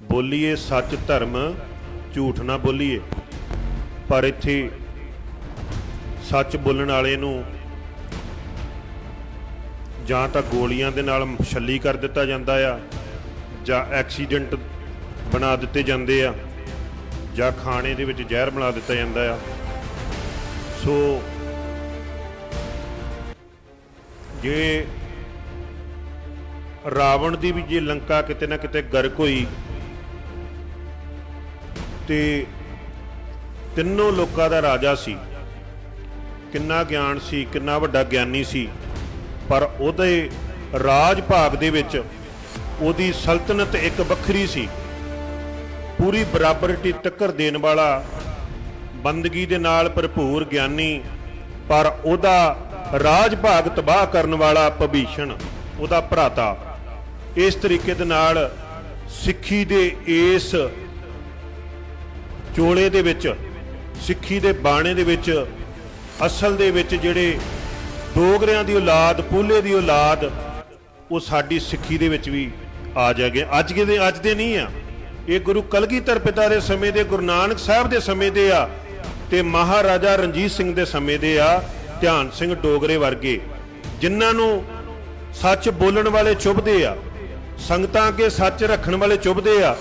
ਬੋਲੀਏ ਸੱਚ ਧਰਮ, ਝੂਠ ਨਾ ਬੋਲੀਏ। ਪਰ ਇੱਥੇ ਸੱਚ ਬੋਲਣ ਵਾਲੇ ਨੂੰ ਜਾਂ ਤਾਂ ਗੋਲੀਆਂ ਦੇ ਨਾਲ ਛੱਲੀ ਕਰ ਦਿੱਤਾ ਜਾਂਦਾ ਆ, ਜਾਂ ਐਕਸੀਡੈਂਟ ਬਣਾ ਦਿੱਤੇ ਜਾਂਦੇ ਆ, ਜਾਂ ਖਾਣੇ ਦੇ ਵਿੱਚ ਜ਼ਹਿਰ ਬਣਾ ਦਿੱਤਾ ਜਾਂਦਾ ਆ। ਸੋ ਜੇ ਰਾਵਣ ਦੀ ਵੀ ਜੇ ਲੰਕਾ ਕਿਤੇ ਨਾ ਕਿਤੇ ਗਰਕ ਹੋਈ ਤੇ ਤਿੰਨੋਂ ਲੋਕਾਂ ਦਾ ਰਾਜਾ ਸੀ। ਕਿੰਨਾ ਗਿਆਨ ਸੀ, ਕਿੰਨਾ ਵੱਡਾ ਗਿਆਨੀ ਸੀ। ਪਰ ਉਹਦੇ ਰਾਜ ਭਾਗ ਦੇ ਵਿੱਚ ਉਹਦੀ ਸਲਤਨਤ ਇੱਕ ਵੱਖਰੀ ਸੀ। ਪੂਰੀ ਬਰਾਬਰਟੀ ਟੱਕਰ ਦੇਣ ਵਾਲਾ, ਬੰਦਗੀ ਦੇ ਨਾਲ ਭਰਪੂਰ ਗਿਆਨੀ, ਪਰ ਉਹਦਾ ਰਾਜ ਭਾਗ ਤਬਾਹ ਕਰਨ ਵਾਲਾ ਭਵੀਸ਼ਣ, ਉਹਦਾ ਭਰਾਤਾ। ਇਸ ਤਰੀਕੇ ਦੇ ਨਾਲ ਸਿੱਖੀ ਦੇ ਇਸ ਚੋਲੇ ਦੇ ਵਿੱਚ, ਸਿੱਖੀ ਦੇ ਬਾਣੇ ਦੇ ਵਿੱਚ, ਅਸਲ ਦੇ ਵਿੱਚ ਜਿਹੜੇ ਡੋਗਰਿਆਂ ਦੀ ਔਲਾਦ, ਪੂਲੇ ਦੀ ਔਲਾਦ, ਉਹ ਸਾਡੀ ਸਿੱਖੀ ਦੇ ਵਿੱਚ ਵੀ ਆ ਜਾਗੇ। ਅੱਜ ਦੇ ਅੱਜ ਦੇ ਨਹੀਂ ਆ। ਇਹ ਗੁਰੂ ਕਲਗੀਧਰ ਪਿਤਾ ਦੇ ਸਮੇਂ ਦੇ, ਗੁਰੂ ਨਾਨਕ ਸਾਹਿਬ ਦੇ ਸਮੇਂ ਦੇ ਆ ਤੇ ਮਹਾਰਾਜਾ ਰਣਜੀਤ ਸਿੰਘ ਦੇ ਸਮੇਂ ਦੇ ਆ, ਧਿਆਨ ਸਿੰਘ ਡੋਗਰੇ ਵਰਗੇ, ਜਿਨ੍ਹਾਂ ਨੂੰ ਸੱਚ ਬੋਲਣ ਵਾਲੇ ਚੁੱਭਦੇ ਆ, ਸੰਗਤਾਂ ਅੱਗੇ ਸੱਚ ਰੱਖਣ ਵਾਲੇ ਚੁੱਭਦੇ ਆ।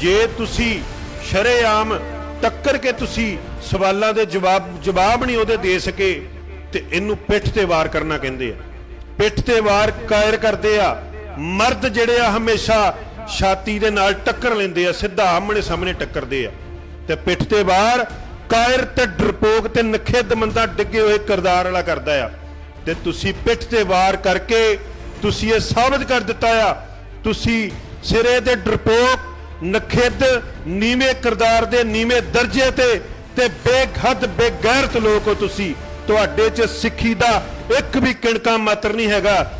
ਜੇ ਤੁਸੀਂ ਸ਼ਰੇਆਮ ਟੱਕਰ ਕੇ ਤੁਸੀਂ ਸਵਾਲਾਂ ਦੇ ਜਵਾਬ ਜਵਾਬ ਨਹੀਂ ਉਹਦੇ ਦੇ ਸਕੇ, ਤੇ ਇਹਨੂੰ ਪਿੱਠ ਤੇ ਵਾਰ ਕਰਨਾ ਕਹਿੰਦੇ ਆ। ਪਿੱਠ ਤੇ ਵਾਰ ਕਾਇਰ ਕਰਦੇ ਆ। ਮਰਦ ਜਿਹੜੇ ਆ ਹਮੇਸ਼ਾ ਛਾਤੀ ਦੇ ਨਾਲ ਟੱਕਰ ਲੈਂਦੇ ਆ, ਸਿੱਧਾ ਆਮਣੇ ਸਾਹਮਣੇ ਟੱਕਰਦੇ ਆ। ਤੇ ਪਿੱਠ ਤੇ ਵਾਰ ਕਾਇਰ ਤੇ ਡਰਪੋਕ ਤੇ ਨਖੇਦ ਮੰਦਾ ਡਿੱਗੇ ਹੋਏ ਕਰਦਾਰ ਵਾਲਾ ਕਰਦਾ ਆ। ਤੇ ਤੁਸੀਂ ਪਿੱਠ ਤੇ ਵਾਰ ਕਰਕੇ ਤੁਸੀਂ ਇਹ ਸਾਬਤ ਕਰ ਦਿੱਤਾ ਆ। ਤੁਸੀਂ ਸਿਰੇ ਤੇ ਡਰਪੋਕ ਨਖੇਦ ਨੀਵੇਂ ਕਿਰਦਾਰ ਦੇ ਨੀਵੇਂ ਦਰਜੇ ਤੇ ਤੇ ਬੇਖੱਦ ਬੇਗੈਰਤ ਲੋਕ ਹੋ ਤੁਸੀਂ। ਤੁਹਾਡੇ 'ਚ ਸਿੱਖੀ ਦਾ ਇੱਕ ਵੀ ਕਿਣਕਾ ਮਾਤਰ ਨਹੀਂ ਹੈਗਾ।